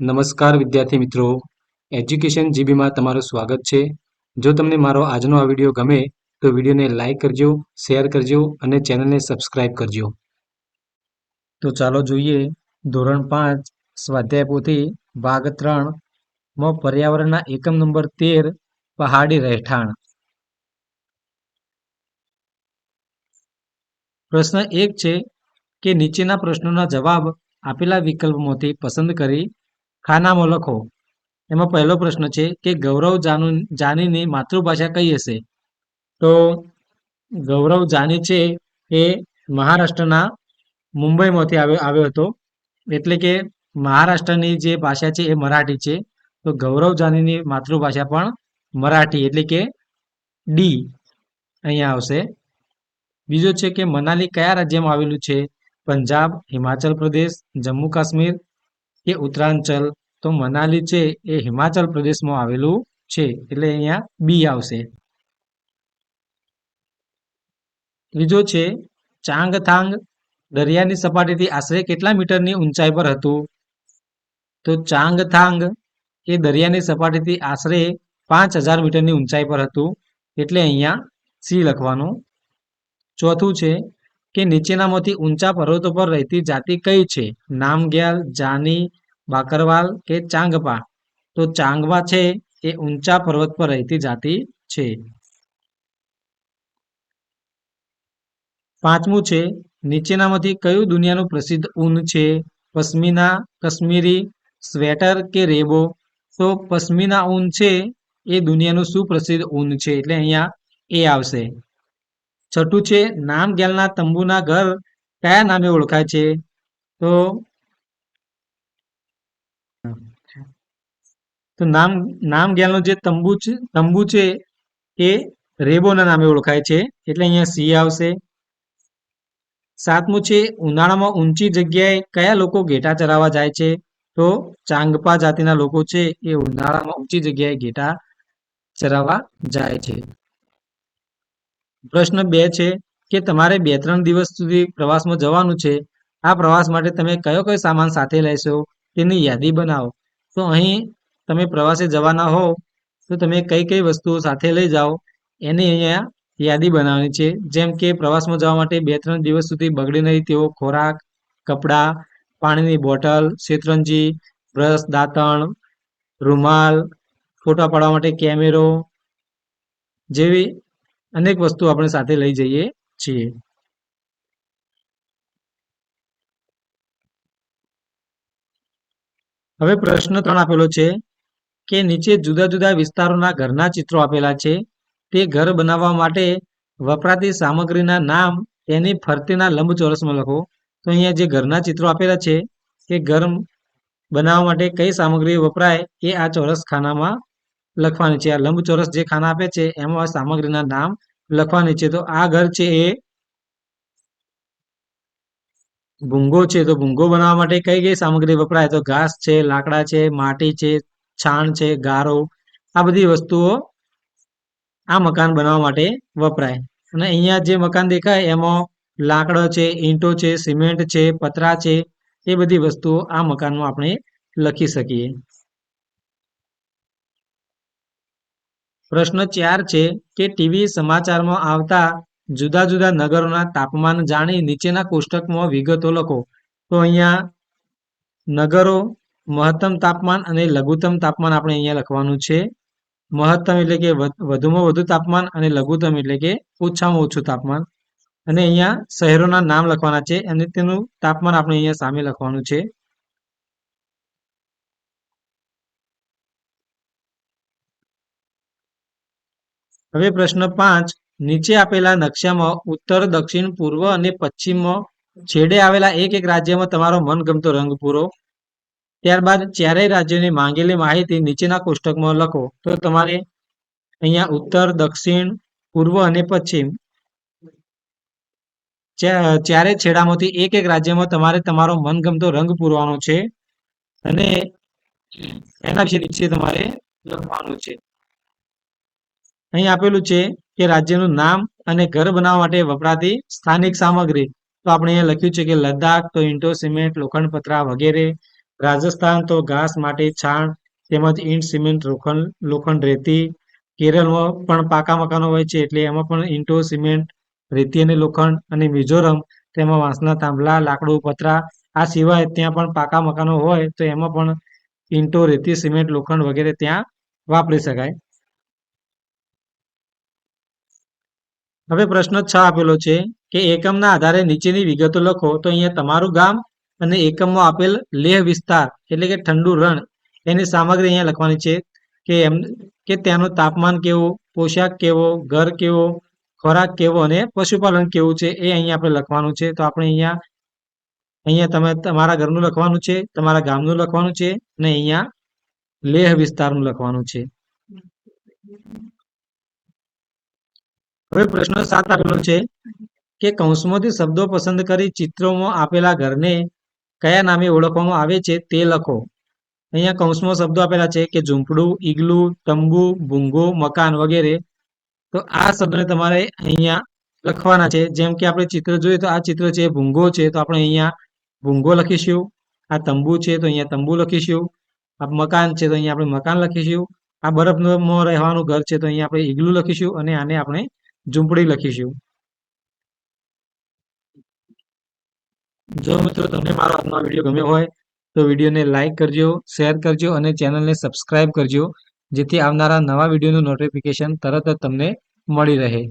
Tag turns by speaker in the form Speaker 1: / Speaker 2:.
Speaker 1: નમસ્કાર વિદ્યાર્થી મિત્રો. એજ્યુકેશન જીબીમાં તમારું સ્વાગત છે. જો તમને મારો આજનો આ વીડિયો ગમે, તો વિડીયોને લાઇક કરજો, શેર કરજો અને ચેનલને સબસ્ક્રાઇબ કરજો. તો ચાલો જોઈએ. ધોરણ પાંચ, સ્વાધ્યાય પોથી, ભાગ ત્રણ, માં પર્યાવરણના એકમ નંબર તેર, પહાડી રહેઠાણ. પ્રશ્ન એક છે કે નીચેના પ્રશ્નોના જવાબ આપેલા વિકલ્પમાંથી પસંદ કરી ખાનામાં લખો. એમાં પહેલો પ્રશ્ન છે કે ગૌરવ જાનુ, જાનીની માતૃભાષા કઈ હશે? તો ગૌરવ જાની છે એ મહારાષ્ટ્રના મુંબઈમાંથી આવ્યો આવ્યો હતો. એટલે કે મહારાષ્ટ્રની જે ભાષા છે એ મરાઠી છે. તો ગૌરવ જાનીની માતૃભાષા પણ મરાઠી, એટલે કે ડી અહીંયા આવશે. બીજો છે કે મનાલી કયા રાજ્યમાં આવેલું છે? પંજાબ, હિમાચલ પ્રદેશ, જમ્મુ કાશ્મીર કે ઉત્તરાંચલ તો મનાલી છે એ હિમાચલ પ્રદેશમાં આવેલું છે. એટલે અહીંયા બી આવશે. ત્રીજો છે ચાંગથાંગ. દરિયાની સપાટીથી આશરે કેટલા મીટરની ઊંચાઈ પર હતું? તો ચાંગથાંગ એ દરિયાની સપાટીથી આશરે પાંચ હજાર મીટરની ઊંચાઈ પર હતું. એટલે અહીંયા સી લખવાનું. ચોથું છે કે નીચેનામાંથી ઊંચા પર્વતો પર રહેતી જાતિ કઈ છે? નામગ્યાલ, જાની, બાકરવાલ કે ચાંગપા? તો ચાંગવા છે એ ઊંચા પર્વત પર રહેતી જાતિ છે. પાંચમું છે, નીચેનામાંથી કયું દુનિયાનું પ્રસિદ્ધ ઊન છે? પશ્મિના, કશ્મીરી, સ્વેટર કે રેબો? તો પશ્મિના ઊન છે એ દુનિયાનું સુપ્રસિદ્ધ ઊન છે, એટલે અહીંયા એ આવશે. છઠ્ઠું છે નામગેલના તંબુના ઘર કયા નામે ઓળખાય છે? તો તો નામ નામગેલનો જે તંબુ છે તંબુ છે એ રેબોના નામે ઓળખાય છે. એટલે અહીંયા સી આવશે. સાતમું છે, ઉનાળામાં ઊંચી જગ્યાએ કયા લોકો ઘેટા ચરાવવા જાય છે? તો ચાંગપા જાતિના લોકો છે એ ઉનાળામાં ઊંચી જગ્યાએ ઘેટા ચરાવવા જાય છે. પ્રશ્ન બે છે કે તમારે બે ત્રણ દિવસ સુધી પ્રવાસમાં જવાનું છે. આ પ્રવાસ માટે તમે કયો કયો સામાન સાથે લેશો તેની યાદી બનાવો. તો અહીં તમે પ્રવાસે જવાના હો તો તમે કઈ કઈ વસ્તુઓ સાથે લઈ જાઓ, એની અહીંયા યાદી બનાવવાની છે. જેમ કે પ્રવાસમાં જવા માટે બે ત્રણ દિવસ સુધી બગડી નહીં તેવો ખોરાક, કપડાં, પાણીની બોટલ, શેતરંજી, બ્રશ, દાંતણ, રૂમાલ, ફોટા પાડવા માટે કેમેરો જેવી અનેક વસ્તુ આપણે સાથે લઈ જઈએ છીએ. હવે પ્રશ્ન ત્રણ આપેલો છે કે નીચે જુદા જુદા વિસ્તારોના ઘરના ચિત્રો આપેલા છે. તે ઘર બનાવવા માટે વપરાતી સામગ્રીના નામ તેની ફરતીના લંબચોરસમાં લખો. તો અહીંયા જે ઘરના ચિત્રો આપેલા છે, એ ઘર બનાવવા માટે કઈ સામગ્રી વપરાય એ આ ચોરસ ખાનામાં લખવાની છે. આ લંબચોરસ જે ખાના આપે છે, એમાં સામગ્રીના નામ લખવાની છે. તો આ ઘર છે એ ભૂંગો છે. તો ભૂંગો બનાવવા માટે કઈ કઈ સામગ્રી વપરાય? તો ઘાસ છે, લાકડા છે, માટી છે, છાણ છે, ગારો. આ બધી વસ્તુઓ આ મકાન બનાવવા માટે વપરાય. અને અહીંયા જે મકાન દેખાય, એમાં લાકડો છે, ઈંટો છે, સિમેન્ટ છે, પતરા છે, એ બધી વસ્તુઓ આ મકાનમાં આપણે લખી શકીએ. પ્રશ્ન ચાર છે કે ટીવી સમાચારમાં આવતા જુદા જુદા નગરોના તાપમાન જાણી નીચેના કોષ્ટકમાં વિગતો લખો. તો અહીંયા નગરો, મહત્તમ તાપમાન અને લઘુત્તમ તાપમાન આપણે અહીંયા લખવાનું છે. મહત્તમ એટલે કે વધુમાં વધુ તાપમાન અને લઘુત્તમ એટલે કે ઓછામાં ઓછું તાપમાન. અને અહીંયા શહેરોના નામ લખવાના છે અને તેનું તાપમાન આપણે અહીંયા સામે લખવાનું છે. હવે પ્રશ્ન પાંચ. નીચે આપેલા નકશામાં ઉત્તર, દક્ષિણ, પૂર્વ અને પશ્ચિમમાં છેડે આવેલા એક એક રાજ્યમાં તમારો મનગમતો રંગ પૂરો. ત્યારબાદ ચારેય રાજ્યોની માંગેલી માહિતી નીચેના કોષ્ટકમાં લખો. તો તમારે અહીંયા ઉત્તર, દક્ષિણ, પૂર્વ અને પશ્ચિમ. ચારે છેડામાંથી એક એક રાજ્યમાં તમારે તમારો મનગમતો રંગ પૂરવાનો છે. અને એના વિશે નીચે તમારે લખવાનું છે. અહીં આપેલું છે કે રાજ્યનું નામ અને ઘર બનાવવા માટે વપરાતી સ્થાનિક સામગ્રી. તો આપણે અહીંયા લખ્યું છે કે લદ્દાખ, તો ઈંટો સિમેન્ટ લોખંડ પતરા વગેરે. રાજસ્થાન, તો ઘાસ માટી, છાણ, તેમજ ઈંટ, સિમેન્ટ લોખંડ લોખંડ રેતી. કેરળમાં પણ પાકા મકાનો હોય છે એટલે એમાં પણ ઈંટો સિમેન્ટ, રેતી અને લોખંડ અને મિઝોરમ, તેમાં વાંસના થાંભલા, લાકડું પતરા આ સિવાય ત્યાં પણ પાકા મકાનો હોય તો એમાં પણ ઈંટો રેતી, સિમેન્ટ, લોખંડ વગેરે ત્યાં વાપરી શકાય. હવે પ્રશ્ન છ આપેલો છે કે એકમના આધારે નીચેની વિગતો લખો તો અહીંયા તમારું ગામ અને એકમમાં આપેલ લેહ વિસ્તાર એટલે કે ઠંડુ રણ એની સામગ્રી અહીંયા લખવાની છે કે એમ, કે ત્યાંનું તાપમાન કેવું, પોશાક કેવો, ઘર કેવો, ખોરાક કેવો અને પશુપાલન કેવું છે એ અહીંયા આપણે લખવાનું છે. તો આપણે અહીંયા અહીંયા તમે તમારા ઘરનું લખવાનું છે, તમારા ગામનું લખવાનું છે અને અહીંયા લેહ વિસ્તારનું લખવાનું છે. હવે પ્રશ્ન સાત આપેલો છે કે કૌંસમાંથી શબ્દો પસંદ કરી ચિત્રોમાં આપેલા ઘરને કયા નામે ઓળખવામાં આવે છે તે લખો. અહીંયા કૌંસમાં શબ્દો આપેલા છે કે ઝૂંપડું, ઈગલું, તંબુ, ભૂંગો, મકાન વગેરે. તો આ શબ્દને તમારે અહીંયા લખવાના છે. જેમ કે આપણે ચિત્ર જોઈએ તો આ ચિત્ર છે, ભૂંગો છે, તો આપણે અહીંયા ભૂંગો લખીશું. આ તંબુ છે, તો અહીંયા તંબુ લખીશું. આ મકાન છે, તો અહીંયા આપણે મકાન લખીશું. આ બરફમાં રહેવાનું ઘર છે, તો અહીંયા આપણે ઈગલું લખીશું અને આને આપણે ઝૂંપડી લખીશું. જો મિત્રો તમને મારો આજનો વીડિયો ગમ્યો હોય, તો વિડીયોને લાઇક કરજો, શેર કરજો અને ચેનલને સબસ્ક્રાઇબ કરજો, જેથી આવનારા નવા વિડીયોનું નોટિફિકેશન તરત જ તમને મળી રહે.